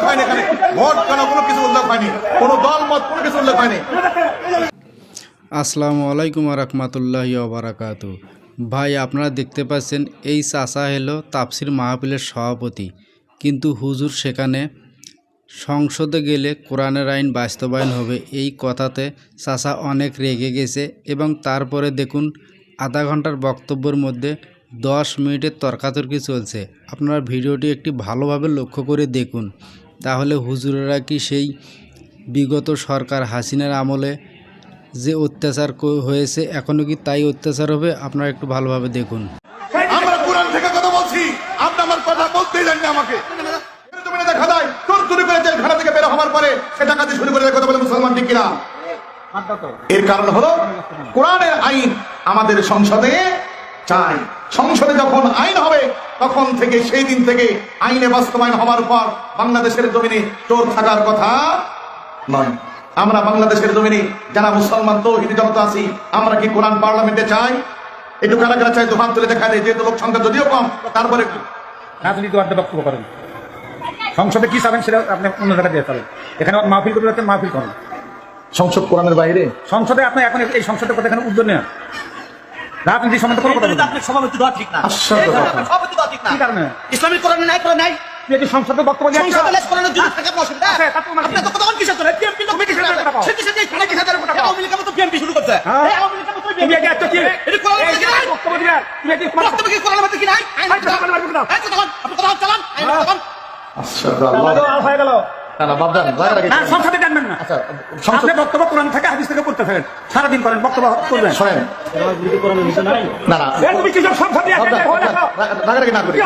উল্লেখ হয়নি এখানে। ভোট কেন কোনো কিছু উল্লেখ হয়নি। কোনো দল মত কোনো কিছু উল্লেখ হয়নি। আসসালামু আলাইকুম রহমতুল্লাহি ওবরাকাতু ভাই, আপনারা দেখতে পাচ্ছেন এই চাচা হলো তাপসির মাহফিলের সভাপতি। কিন্তু হুজুর সেখানে সংসদে গেলে কোরআনের আইন বাস্তবায়ন হবে এই কথাতে চাচা অনেক রেগে গেছে এবং তারপরে দেখুন আধা ঘণ্টার বক্তব্যের মধ্যে দশ মিনিটের তর্কাতর্কি চলছে। আপনারা ভিডিওটি একটি ভালোভাবে লক্ষ্য করে দেখুন। তাহলে হুজুরেরা কি সেই বিগত সরকার হাসিনার আমলে যে অত্যাচার হয়েছে এখনও কি তাই অত্যাচার হবে? আপনারা একটু ভালোভাবে দেখুন। আমরা থেকে কথা বলছি। আপনি আমার কথা বলতেই আমাকে। থেকে পরে বলে মুসলমান এর কারণ হলো কোরআনের আইন আমাদের সংসদে চাই। সংসদে যখন আইন হবে তখন থেকে সেই দিন থেকে আইনে বাস্তবায়ন হওয়ার পর বাংলাদেশের জমিনে চোর থাকার কথা নয়। আমরা বাংলাদেশের জমিনে যারা মুসলমান তৌহিদি জগত আছি আমরা কি কোরআন পার্লামেন্টে চাই? একটু কারা কারা চাই দোকান তুলে দেখা দেয় যেহেতু লোক সংখ্যা যদিও কম তারপরে একটু রাজনীতিবাদে বক্তব্য করেন। সংসদে কি চাবেন সেটা আপনি অন্য জায়গায় দিয়ে চাবেন এখানে মাহফিল করতে মাহফিল করেন। সংসদ কোরআনের বাইরে? সংসদে আপনি এখন এই সংসদের কথা এখানে উদ্যোগ নেন রাজনীতি সম্বন্ধে কোনো কথা বলবেন না। সভাপতি দেওয়া ঠিক না। আশ্চর্য কথা। সভাপতি দেওয়া ঠিক না। কি কারণে? ইসলামী কোরআনে নাই কোরআন নাই। তুই সংসদে বক্তব্য দিয়ে সংসদে লেস কোরআনের যদি থাকে অসুবিধা? আছে, তা তো মানে- আপনি কিসের জন্য বিএনপি লোক তুমি কিসের কথা বলো? সে কিসের কিসের জন্য কথা আওয়ামী লীগের মতো বিএনপি শুরু করছে। হ্যাঁ। এই আওয়ামী লীগের মতো তুমি বিএনপি এটি কি এটি কোরআনের মধ্যে কি নাই? বক্তব্য দিয়ে তুমি এটি বক্তব্য কি? কোরআনের মধ্যে কি নাই? আইন আচ্ছা, তাহলে মারবে না। আচ্ছা, তখন আপনি কথা চালান। আইন হ্যাঁ। তখন আশ্চর্য আল্লাহ হয়ে গেল। সংসদে জানবেন না আচ্ছা আপনি বক্তব্য কোরআন থেকে হাদিস থেকে করতে থাকেন। সারাদিন করেন বক্তব্য করবেন শোনেন। না না। রাগারাগি না করি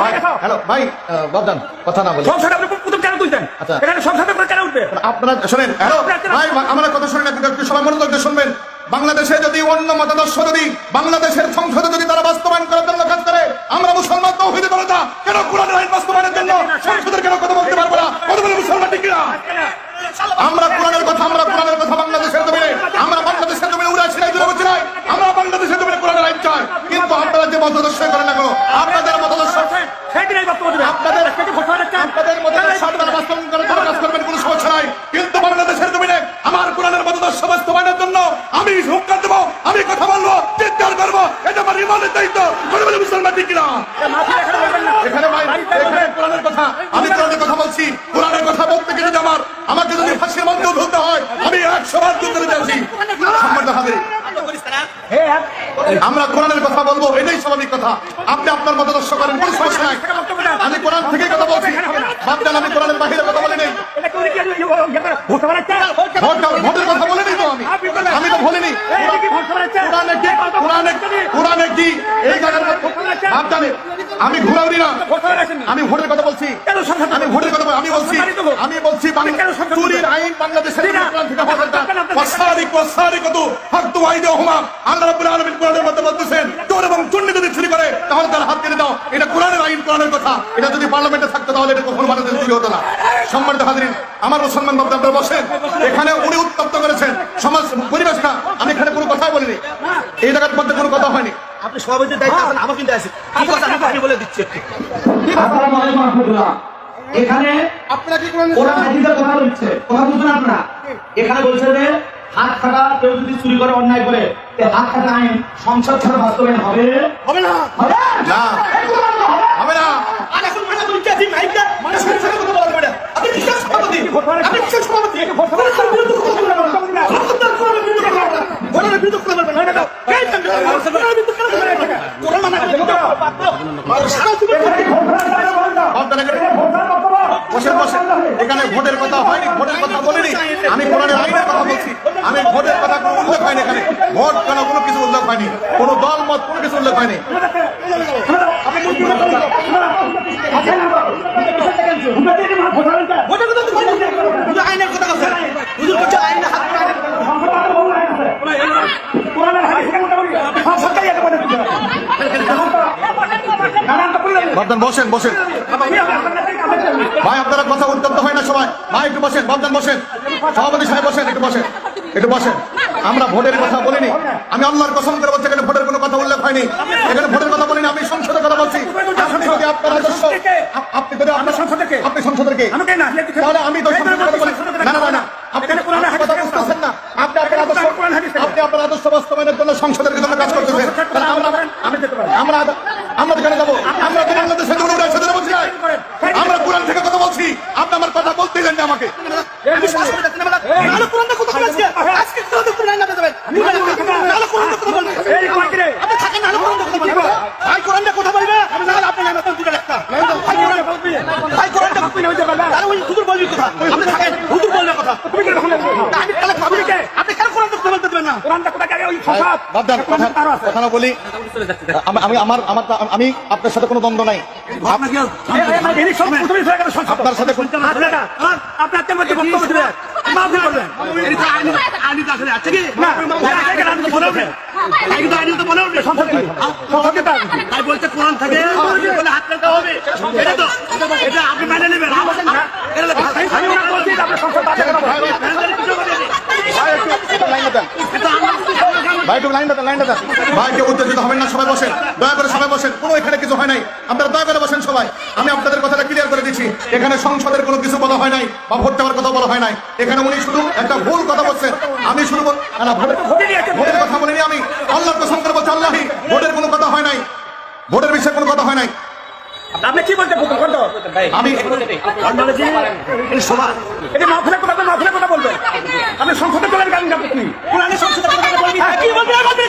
হ্যালো ভাই কথা না বলে। সংসদে আপনি প্রথম কেন তুলতেন আচ্ছা। এখানে সংসদে কেন উঠবে? আপনারা শোনেন হ্যালো ভাই আমার কথা শুনেন একটু একটু সবাই মনোযোগ দিয়ে শুনবেন। বাংলাদেশে যদি অন্য মতাদর্শ যদি বাংলাদেশের সংসদে যদি তারা বাস্তবায়ন করার জন্য কাজ করে আমরা মুসলমান তৌহিদি জনতা কেন কোরআনের আইন বাস্তবায়নের জন্য সংসদের কেন কথা বলতে পারব না কথা বলে মুসলমান ঠিক কিনা আমরা কোরআনের কথা আমরা কোরআনের কথা বাংলাদেশের জমিনে, আমরা বাংলাদেশের জমিনে উড়ে ছিলাই দূরে বসে নাই আমরা বাংলাদেশের জমিনে কোরআনের আইন চাই। কিন্তু আপনারা যে মতাদর্শ করেন না কেন আপনাদের মতাদর্শ কোনো নাই। আমার কোরআনের মতাদর্শ জন্য আমি হুঙ্কার দেবো, আমি কথা বলব, চিৎকার করব। এটা আমার ইমানের দায়িত্ব। বলে মুসলমান কিনা? এখানে ভাই, এখানে কথা। আমি কোরআনের কথা বলছি কোরআনের কথা বলতে গেলে যদি আমার আমাকে যদি ফাঁসির মধ্যেও ধরতে হয় আমি একশো বার যুদ্ধ করে যাচ্ছি সম্মানিত হাজির আমরা কোরআনের কথা বলব এটাই স্বাভাবিক কথা। আপনি আপনার মতাদর্শ করেন কোনো সমস্যা নাই। আমি কোরআন থেকেই কথা বলছি। ভাবছেন আমি কোরআনের বাহিরে কথা বলি নাই। ভোটের কথা বলিনি তো আমি। আমি তো বলিনি। কোরআনে কি? কোরআনে কোরআনে কি? এই জায়গার মধ্যে আমি ঘুরাউনি না। আমি ভোটের কথা বলছি। আমি ভোটের কথা বল- আমি বলছি আমি বলছি বাংলা- চুরির আইন বাংলাদেশের থেকে আল্লাহ রাব্বুল আলামিন এটা কোরআনের আইন কোরআনের কথা। এটা যদি পার্লামেন্টে থাকতো তাহলে এটা কখনো বাংলাদেশ চুরি হতো না। সম্মানিত হাজিরিন আমার মুসলমান বাবু আপনারা বসেন। এখানে উনি উত্তপ্ত করেছেন। সমাজ পরিবেশটা আমি এখানে কোনো কথাই বলিনি। এই জায়গার মধ্যে কোনো কথা হয়নি। আপনি সভাপতির দায়িত্ব আছেন আমার কিন্তু আছে। কি কথা? আমি আমি বলে দিচ্ছি আসসালামু আলাইকুম রহমতুল্লাহ। এখানে আপনারা কি কোরআন হাদিসের কথা বলছে। কথা বুঝছেন আপনারা? এখানে বলছে যে হাত কেউ যদি চুরি করে অন্যায় করে হাত আইন সংসদ ছাড়া বাস্তবায়ন হবে? হবে না। হবে? না। হবে না। আর এখন ভোটের কথা হয়নি ভোটের কথা বলিনি। আমি কোরআনের বলছি আমি ভোটের কথা কোনো উল্লেখ হয়নি এখানে। ভোট কেন কোনো কিছু উল্লেখ হয়নি? কোনো দল, মত কোনো কিছু উল্লেখ হয়নি। বসেন বসেন। ভাই, আপনারা কথা উত্তপ্ত হয় না সবাই। ভাই, একটু বসেন ভাবদান বসেন। সভাপতি সাহেব বসেন, একটু বসেন। একটু বসেন। আমরা ভোটের কথা বলিনি। আমি আল্লাহর কসম করে বলছি এখানে ভোটের কোনো কথা উল্লেখ হয়নি। এখানে ভোটের কথা বলিনি আমি সংসদের কথা বলছি। আপনি যদি আপনার আদর্শ আপনি যদি আপনার সংসদের কে? আপনি সংসদের কে? আমাকে না তাহলে আমি সম্পর্কে কথা বলি না না না না আপনি আপনি কথা বুঝতেছেন না আপনি আপনার আদর্শ আপনি আপনার আদর্শ বাস্তবায়নের জন্য সংসদের জন্য কাজ করতেছেন তাহলে আমরা আমি যেতে পারি আমরা আমরা যেখানে যাব আমরা তো বাংলাদেশের জন্য উড়ে সেখানে বলছি না। আমরা কোরআন থেকে কথা বলছি আপনি আমার কথা বলতে দেন না আমাকে আমি শাসন করতে না নাহলে কোরআনটা কথা বলে আজকে আজকে কোরআন কোরআন না যাবে নাহলে কোরআনটা কথা বলবে এই মার্কেটে আপনি থাকেন নাহলে কোরআনটা কথা বলবে ভাই কোরআনটা কথা বলবে নাহলে আপনি নামে দুটো একটা ভাই কোরআন ভাই কোরআনটা আপনি নামে তাহলে ওই হুজুর বলবি কথা আপনি থাকেন হুজুর বলবে কথা। তুমি কি রকম আমি তাহলে আপনি কে আপনি কেন কোরআনটা কথা বলতে দেবেন না? কোরআনটা কোথায় গেলে ওই ফসাদ বাদ দেন কথা কথা না বলি। আমি আমি আমার আমার আমি আপনার সাথে কোনো দ্বন্দ্ব নাই। আপনার সাথে আপনার তেমন বক্তব্য মাফি করবেন কোরআন থাকে। বলে হাত কাটা হবে। এটা তো এটা আপনি মেনে নেবেন আমি ওনাকে বলছি যে আপনার সংসদ আছে কেন লাইনটা দেন। ভাই একটু লাইনটা দেন লাইনটা দেন। ভাই কেউ উত্তেজিত হবেন না সবাই বসেন। দয়া করে সবাই বসেন। কোনো এখানে কিছু হয় নাই। আপনারা দয়া করে বসেন সবাই। আমি আপনাদের কথাটা ক্লিয়ার করে দিচ্ছি। এখানে সংসদের কোনো কিছু বলা হয় নাই বা ভোট দেওয়ার কথা বলা হয় নাই। এখানে উনি শুধু একটা ভুল কথা বলছেন আমি শুধু না, ভোটের কথা বলিনি আমি। আল্লাহ কসম করে বলছি আল্লাহি ভোটের কোনো কথা হয় নাই। ভোটের বিষয়ে কোনো কথা হয় নাই। আপনি কি বলতে আমি এটা মাফিলের কথা বলবেন আপনি সংসদে বলেন গান গাবো তুমি কোরআনের সংসদে কথা বলবি কি বলবি আর বলবি